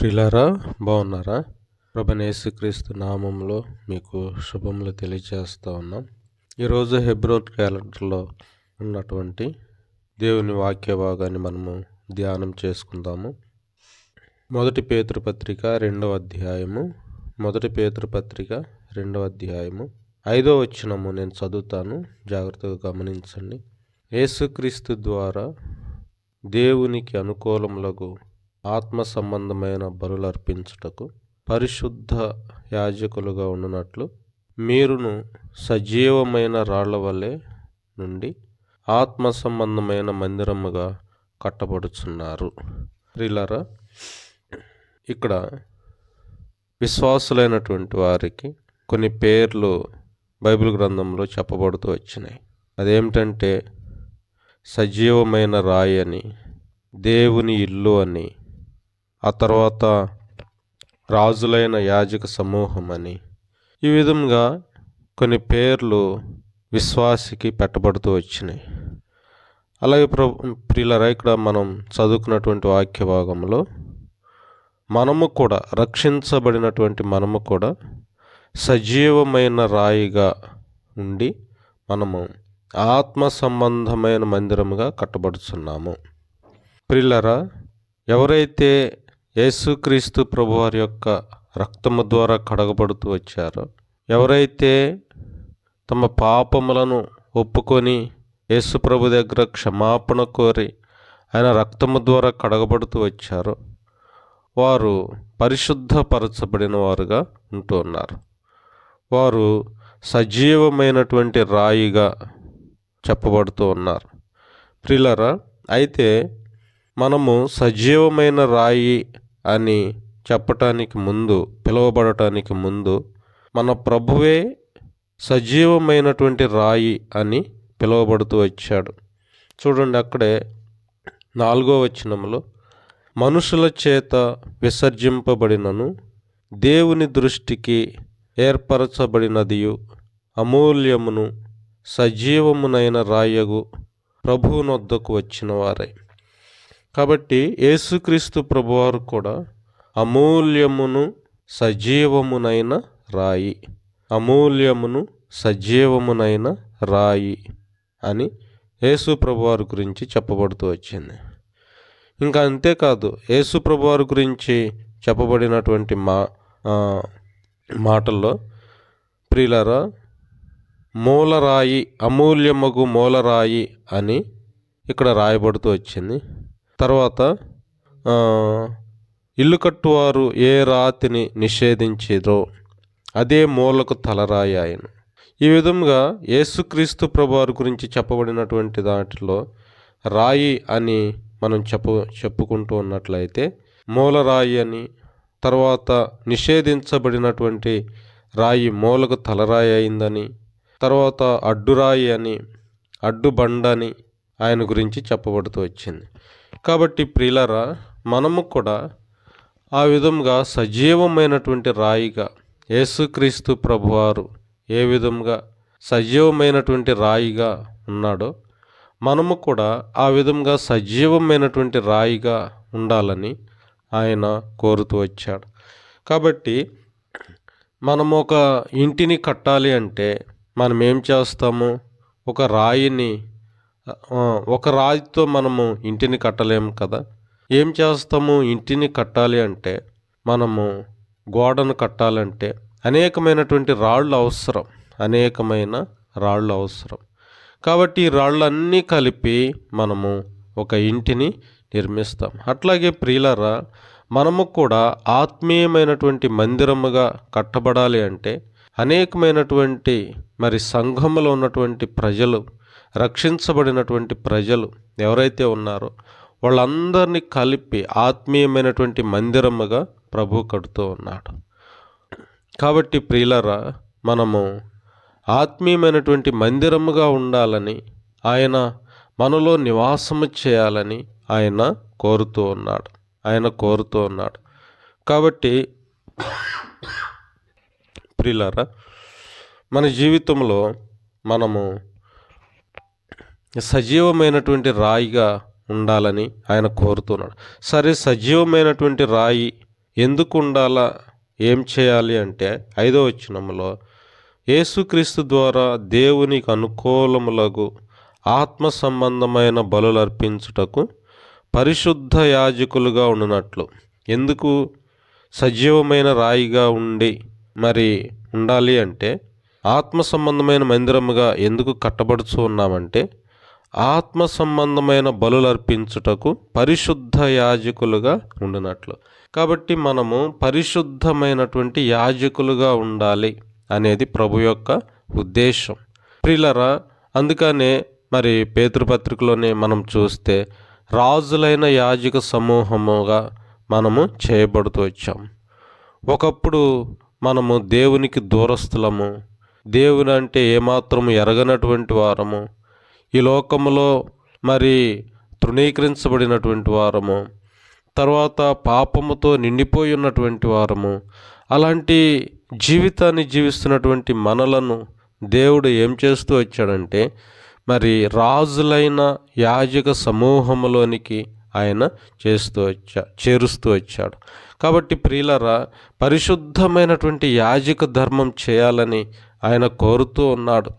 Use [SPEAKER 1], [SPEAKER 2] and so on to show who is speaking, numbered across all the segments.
[SPEAKER 1] ప్రిలారా బాగున్నారా? ప్రభనేసుక్రీస్తు నామంలో మీకు శుభములు తెలియజేస్తూ ఉన్నాం. ఈరోజు హెబ్రోన్ క్యాలెండర్లో ఉన్నటువంటి దేవుని వాక్య భాగాన్ని మనము ధ్యానం చేసుకుందాము. మొదటి పేతృపత్రిక రెండవ అధ్యాయము. మొదటి పేతృపత్రిక రెండవ అధ్యాయము. ఐదో వచ్చినము నేను చదువుతాను. జాగ్రత్తగా గమనించండి. యేసుక్రీస్తు ద్వారా దేవునికి అనుకూలములకు ఆత్మ సంబంధమైన బలులు అర్పించుటకు పరిశుద్ధ యాజకులుగా ఉండునట్లు మీరును సజీవమైన రాళ్ళ వలె నుండి ఆత్మ సంబంధమైన మందిరముగా కట్టబడుచున్నారు. ప్రిలరా ఇక్కడ విశ్వాసులైనటువంటి వారికి కొన్ని పేర్లు బైబిల్ గ్రంథంలో చెప్పబడుతూ వచ్చినాయి. అదేమిటంటే సజీవమైన రాయి అని దేవుని ఇల్లు అని ఆ తర్వాత రాజులైన యాజక సమూహం అని. ఈ విధంగా కొన్ని పేర్లు విశ్వాసికి పెట్టబడుతూ వచ్చినాయి. అలాగే ప్ర ప్రియులరా ఇక్కడ మనం చదువుకున్నటువంటి వాక్య భాగంలో మనము కూడా రక్షించబడినటువంటి మనము కూడా సజీవమైన రాయిగా ఉండి మనము ఆత్మ సంబంధమైన మందిరముగా కట్టబడుచున్నాము. ప్రిల్లరా ఎవరైతే యేసుక్రీస్తు ప్రభువారి యొక్క రక్తము ద్వారా కడగబడుతూ వచ్చారో. ఎవరైతే తమ పాపములను ఒప్పుకొని యేసు ప్రభు దగ్గర క్షమాపణ కోరి ఆయన రక్తము ద్వారా కడగబడుతూ వచ్చారో వారు పరిశుద్ధపరచబడిన వారుగా ఉంటూ ఉన్నారు. వారు సజీవమైనటువంటి రాయిగా చెప్పబడుతూ ఉన్నారు. ప్రిలరా అయితే మనము సజీవమైన రాయి అని చెప్పటానికి ముందు పిలువబడటానికి ముందు మన ప్రభువే సజీవమైనటువంటి రాయి అని పిలువబడుతూ వచ్చాడు. చూడండి అక్కడే నాలుగో వచనంలో మనుషుల చేత విసర్జింపబడినను దేవుని దృష్టికి ఏర్పరచబడినదియు అమూల్యమును సజీవమునైన రాయగు ప్రభువునొద్దకు వచ్చిన వారే కాబట్టి యేసుక్రీస్తు ప్రభువారు కూడా అమూల్యమును సజీవమునైన రాయి. అమూల్యమును సజీవమునైన రాయి అని యేసు ప్రభువారి గురించి చెప్పబడుతూ వచ్చింది. ఇంకా అంతేకాదు యేసు ప్రభువారి గురించి చెప్పబడినటువంటి మా మాటల్లో ప్రియులరా మూలరాయి అమూల్యమగు మూలరాయి అని ఇక్కడ రాయబడుతూ వచ్చింది. తర్వాత ఇల్లు కట్టువారు ఏ రాతిని నిషేధించేదో అదే మూలకు తలరాయి ఆయన. ఈ విధంగా యేసుక్రీస్తు ప్రభువారి గురించి చెప్పబడినటువంటి దాంట్లో రాయి అని మనం చెప్పు చెప్పుకుంటూ ఉన్నట్లయితే మూలరాయి అని తర్వాత నిషేధించబడినటువంటి రాయి మూలకు తలరాయి అయిందని తర్వాత అడ్డురాయి అని అడ్డుబండని ఆయన గురించి చెప్పబడుతూ వచ్చింది. కాబట్టి ప్రియులరా మనము కూడా ఆ విధంగా సజీవమైనటువంటి రాయిగా యేసుక్రీస్తు ప్రభువారు ఏ విధంగా సజీవమైనటువంటి రాయిగా ఉన్నాడో మనము కూడా ఆ విధంగా సజీవమైనటువంటి రాయిగా ఉండాలని ఆయన కోరుతూ వచ్చాడు. కాబట్టి మనము ఒక ఇంటిని కట్టాలి అంటే మనం ఏం చేస్తాము? ఒక రాయిని ఒక రాయితో మనము ఇంటిని కట్టలేము కదా? ఏం చేస్తాము ఇంటిని కట్టాలి అంటే? మనము గోడను కట్టాలంటే అనేకమైనటువంటి రాళ్ళు అవసరం. అనేకమైన రాళ్ళు అవసరం. కాబట్టి ఈ రాళ్ళన్నీ కలిపి మనము ఒక ఇంటిని నిర్మిస్తాం. అట్లాగే ప్రియులరా మనము కూడా ఆత్మీయమైనటువంటి మందిరముగా కట్టబడాలి అంటే అనేకమైనటువంటి మరి సంఘములో ఉన్నటువంటి ప్రజలు రక్షించబడినటువంటి ప్రజలు ఎవరైతే ఉన్నారో వాళ్ళందరినీ కలిపి ఆత్మీయమైనటువంటి మందిరముగా ప్రభు కడుతూ ఉన్నాడు. కాబట్టి ప్రియులరా మనము ఆత్మీయమైనటువంటి మందిరముగా ఉండాలని ఆయన మనలో నివాసము చేయాలని ఆయన కోరుతూ ఉన్నాడు. ఆయన కోరుతూ ఉన్నాడు. కాబట్టి ప్రియులరా మన జీవితంలో మనము సజీవమైనటువంటి రాయిగా ఉండాలని ఆయన కోరుతున్నాడు. సరే సజీవమైనటువంటి రాయి ఎందుకు ఉండాలా? ఏం చేయాలి అంటే ఐదో వచనంలో యేసుక్రీస్తు ద్వారా దేవునికి అనుకూలములకు ఆత్మ సంబంధమైన బలులు అర్పించుటకు పరిశుద్ధ యాజకులుగా ఉన్నట్లు ఎందుకు? సజీవమైన రాయిగా ఉండి మరి ఉండాలి అంటే ఆత్మ సంబంధమైన మందిరముగా ఎందుకు కట్టబడుచు ఉన్నామంటే ఆత్మ సంబంధమైన బలులు అర్పించుటకు పరిశుద్ధ యాజకులుగా ఉండినట్లు. కాబట్టి మనము పరిశుద్ధమైనటువంటి యాజకులుగా ఉండాలి అనేది ప్రభు యొక్క ఉద్దేశం. ప్రిలరా అందుకనే మరి పేతృపత్రికలోనే మనం చూస్తే రాజులైన యాజక సమూహముగా మనము చేయబడుతూ వచ్చాం. ఒకప్పుడు మనము దేవునికి దూరస్థులము. దేవుని అంటే ఏమాత్రము ఎరగనటువంటి వారము. ఈ లోకములో మరి తృణీకరించబడినటువంటి వారము తర్వాత పాపముతో నిండిపోయి ఉన్నటువంటి వారము అలాంటి జీవితాన్ని జీవిస్తున్నటువంటి మనలను దేవుడు ఏం చేస్తూ వచ్చాడంటే మరి రాజులైన యాజక సమూహంలోనికి ఆయన చేస్తూ వచ్చా చేరుస్తూ వచ్చాడు. కాబట్టి ప్రియులరా పరిశుద్ధమైనటువంటి యాజక ధర్మం చేయాలని ఆయన కోరుతూ ఉన్నాడు.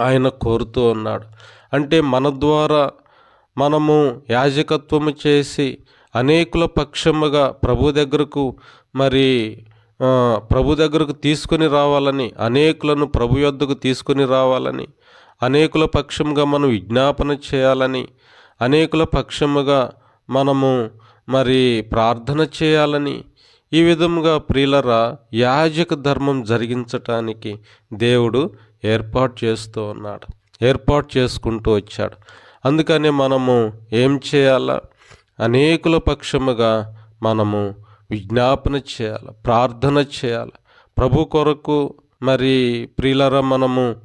[SPEAKER 1] ఆయన కోరుతూ ఉన్నాడు. అంటే మన ద్వారా మనము యాజకత్వము చేసి అనేకుల పక్షముగా ప్రభు దగ్గరకు మరి ప్రభు దగ్గరకు తీసుకొని రావాలని అనేకులను ప్రభు యొద్దకు తీసుకొని రావాలని అనేకుల పక్షముగా మనం విజ్ఞాపన చేయాలని అనేకుల పక్షముగా మనము మరి ప్రార్థన చేయాలని ఈ విధముగా ప్రియులరా యాజక ధర్మం జరిగించటానికి దేవుడు ఏర్పాటు చేస్తూ ఉన్నాడు. ఏర్పాటు చేసుకుంటూ వచ్చాడు. అందుకని మనము ఏం చేయాలా? అనేకుల పక్షముగా మనము విజ్ఞాపన చేయాలి? ప్రార్థన చేయాలి? ప్రభు కొరకు మరి ప్రియులరా మనము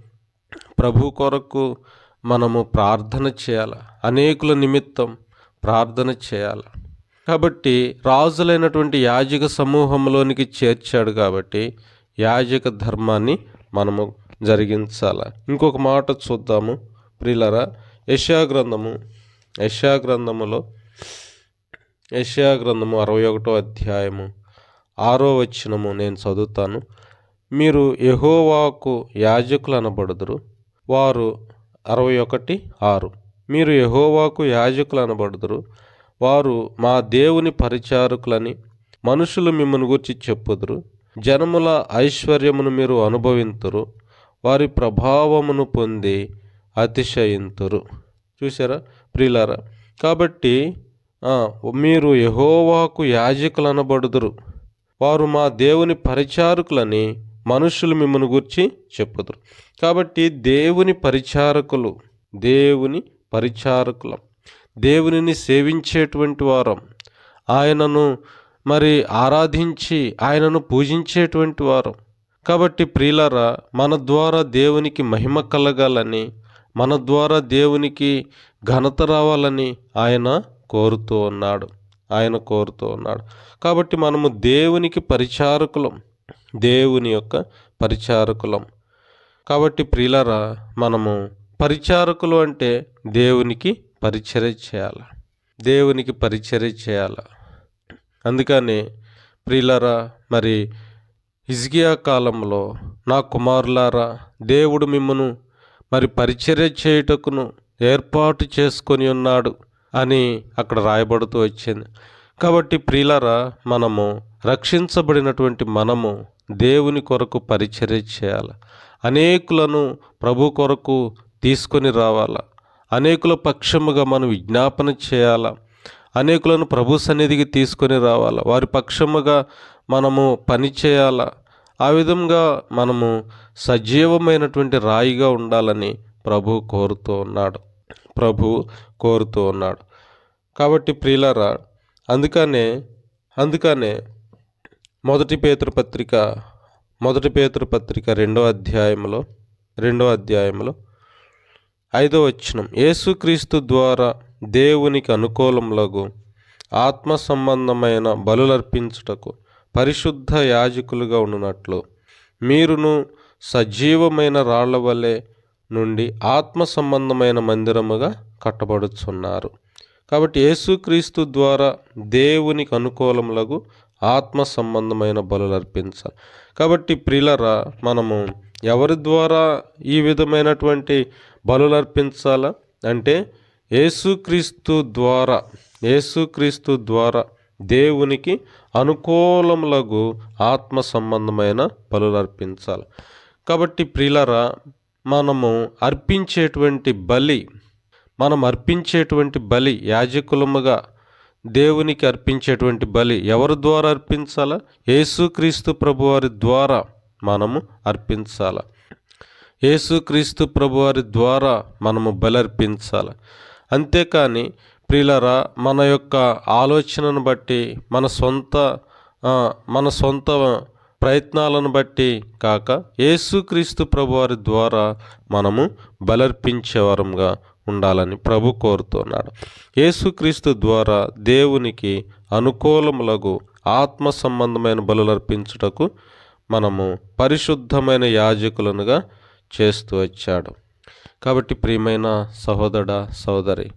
[SPEAKER 1] ప్రభు కొరకు మనము ప్రార్థన చేయాలి? అనేకుల నిమిత్తం ప్రార్థన చేయాలి? కాబట్టి రాజులైనటువంటి యాజక సమూహంలోనికి చేర్చాడు కాబట్టి యాజక ధర్మాన్ని మనము జరిగించాలా? ఇంకొక మాట చూద్దాము. ప్రిలరా యశా గ్రంథము యశా గ్రంథములో యశా గ్రంథము అరవై ఒకటో అధ్యాయము ఆరో వచ్చినము నేను చదువుతాను. మీరు యహోవాకు యాజకులు అనబడుదురు. వారు అరవై ఒకటి ఆరు. మీరు యహోవాకు యాజకులు అనబడుదురు. వారు మా దేవుని పరిచారకులని మనుషులు మిమ్మల్ని గురించి చెప్పుదురు. జనముల ఐశ్వర్యమును మీరు అనుభవింతురు. వారి ప్రభావమును పొంది అతిశయింతురు. చూసారా ప్రియులారా కాబట్టి మీరు యహోవాకు యాజకులు అనబడుదురు వారు మా దేవుని పరిచారకులని మనుషులు మిమ్మల్ని గురించి చెప్పుదురు. కాబట్టి దేవుని పరిచారకులు దేవుని పరిచారకులం దేవునిని సేవించేటువంటి వారం ఆయనను మరి ఆరాధించి ఆయనను పూజించేటువంటి వారం కాబట్టి ప్రియులరా మన ద్వారా దేవునికి మహిమ కలగాలని మన ద్వారా దేవునికి ఘనత రావాలని ఆయన కోరుతూ ఉన్నాడు. ఆయన కోరుతూ ఉన్నాడు. కాబట్టి మనము దేవునికి పరిచారకులం దేవుని యొక్క పరిచారకులం. కాబట్టి ప్రియులరా మనము పరిచారకులు అంటే దేవునికి పరిచర్య చేయాలి. దేవునికి పరిచర్య చేయాలి. అందుకని ప్రియులరా మరి హిజ్కియా కాలంలో నా కుమారులారా దేవుడు మిమ్మను మరి పరిచర్య చేయుటకును ఏర్పాటు చేసుకొని ఉన్నాడు అని అక్కడ రాయబడుతూ వచ్చింది. కాబట్టి ప్రియులరా మనము రక్షించబడినటువంటి మనము దేవుని కొరకు పరిచర్య చేయాలి. అనేకులను ప్రభు కొరకు తీసుకొని రావాలా? అనేకుల పక్షముగా మనం విజ్ఞాపన చేయాలా? అనేకులను ప్రభు సన్నిధికి తీసుకొని రావాలా? వారి పక్షముగా మనము పని చేయాల. ఆ విధంగా మనము సజీవమైనటువంటి రాయిగా ఉండాలని ప్రభు కోరుతూ ఉన్నాడు. ప్రభు కోరుతూ ఉన్నాడు. కాబట్టి ప్రియులరా అందుకనే అందుకనే మొదటి పేతృపత్రిక మొదటి పేతృపత్రిక పత్రిక రెండో అధ్యాయంలో రెండో అధ్యాయంలో ఐదో వచనం యేసుక్రీస్తు ద్వారా దేవునికి అనుకూలములకు ఆత్మ సంబంధమైన బలులర్పించుటకు పరిశుద్ధ యాజకులుగా ఉండునట్లు. మీరును సజీవమైన రాళ్ళ వలె నుండి ఆత్మ సంబంధమైన మందిరముగా కట్టబడుచున్నారు. కాబట్టి యేసుక్రీస్తు ద్వారా దేవునికి అనుకూలములకు ఆత్మ సంబంధమైన బలులు అర్పించాలి కాబట్టి ప్రిలరా మనము ఎవరి ద్వారా ఈ విధమైనటువంటి బలులు అర్పించాలా అంటే యేసుక్రీస్తు ద్వారా యేసుక్రీస్తు ద్వారా దేవునికి అనుకూలములకు ఆత్మ సంబంధమైన బలులు అర్పించాలి కాబట్టి ప్రిలరా మనము అర్పించేటువంటి బలి మనం అర్పించేటువంటి బలి యాజకులముగా దేవునికి అర్పించేటువంటి బలి ఎవరి ద్వారా అర్పించాలా? యేసుక్రీస్తు ప్రభువారి ద్వారా మనము అర్పించాల? యేసుక్రీస్తు ప్రభువారి ద్వారా మనము బలి అర్పించాలి? అంతేకాని ప్రియులరా మన యొక్క ఆలోచనను బట్టి మన సొంత మన సొంత ప్రయత్నాలను బట్టి కాక యేసుక్రీస్తు ప్రభువారి ద్వారా మనము బలర్పించేవారంగా ఉండాలని ప్రభు కోరుతున్నాడు. యేసుక్రీస్తు ద్వారా దేవునికి అనుకూలములకు ఆత్మ సంబంధమైన బలులర్పించుటకు మనము పరిశుద్ధమైన యాజకులనుగా చేస్తూ వచ్చాడు. కాబట్టి ప్రియమైన సహోదర సోదరి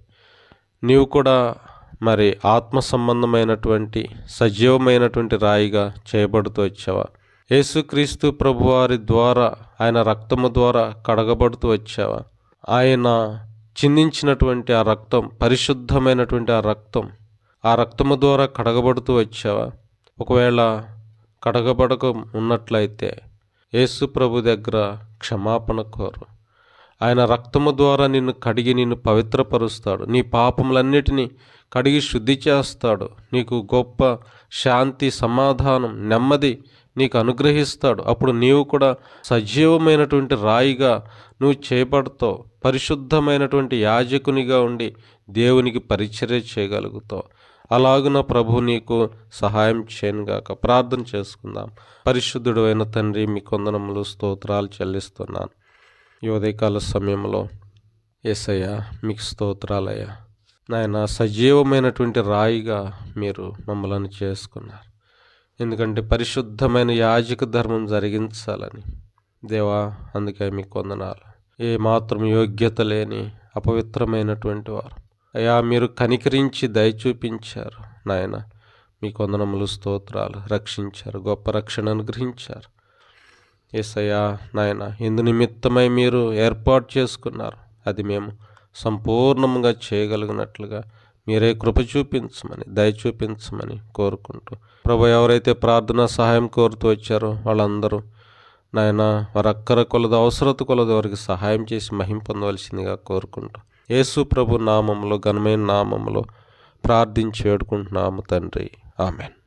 [SPEAKER 1] నీవు కూడా మరి ఆత్మ సంబంధమైనటువంటి సజీవమైనటువంటి రాయిగా చేయబడుతూ వచ్చావా? యేసుక్రీస్తు ప్రభువారి ద్వారా ఆయన రక్తము ద్వారా కడగబడుతూ వచ్చావా? ఆయన చిందించినటువంటి ఆ రక్తం పరిశుద్ధమైనటువంటి ఆ రక్తం ఆ రక్తము ద్వారా కడగబడుతూ వచ్చావా? ఒకవేళ కడగబడక ఉన్నట్లయితే యేసు ప్రభు దగ్గర క్షమాపణ కోరు. ఆయన రక్తము ద్వారా నిన్ను కడిగి నిన్ను పవిత్రపరుస్తాడు. నీ పాపములన్నిటినీ కడిగి శుద్ధి చేస్తాడు. నీకు గొప్ప శాంతి సమాధానం నెమ్మది నీకు అనుగ్రహిస్తాడు. అప్పుడు నీవు కూడా సజీవమైనటువంటి రాయిగా నువ్వు చేపడతావు పరిశుద్ధమైనటువంటి యాజకునిగా ఉండి దేవునికి పరిచర్య చేయగలుగుతావు. అలాగున ప్రభు నీకు సహాయం చేయనుగాక ప్రార్థన చేసుకుందాం. పరిశుద్ధుడు అయిన తండ్రి మీ కొందనములు స్తోత్రాలు చెల్లిస్తున్నాను. ఈ ఉదయకాల సమయంలో ఏసయ్య మీకు స్తోత్రాలయ్యా. నాయన సజీవమైనటువంటి రాయిగా మీరు మమ్మల్ని చేసుకున్నారు. ఎందుకంటే పరిశుద్ధమైన యాజక ధర్మం జరిగించాలని. దేవా అందుకే మీకు వందనాలు. ఏ మాత్రం యోగ్యత లేని అపవిత్రమైనటువంటి వారు. అయ్యా మీరు కనికరించి దయ చూపించారు. నాయన మీ కొందనములు స్తోత్రాలు. రక్షించారు. గొప్ప రక్షణ అనుగ్రహించారు. ఏసయ్యా నాయన ఇందు నిమిత్తమై మీరు ఏర్పాటు చేసుకున్నారు. అది మేము సంపూర్ణంగా చేయగలిగినట్లుగా మీరే కృప చూపించమని దయ చూపించమని కోరుకుంటూ. ప్రభు ఎవరైతే ప్రార్థన సహాయం కోరుతూ వచ్చారో వాళ్ళందరూ నాయన వారక్కర అక్కర కొలది అవసరత కొలది వారికి సహాయం చేసి మహిం పొందవలసిందిగా కోరుకుంటూ. యేసు ప్రభు నామంలో ఘనమైన నామంలో ప్రార్థించి వేడుకుంటున్నాము తండ్రి. ఆమెన్.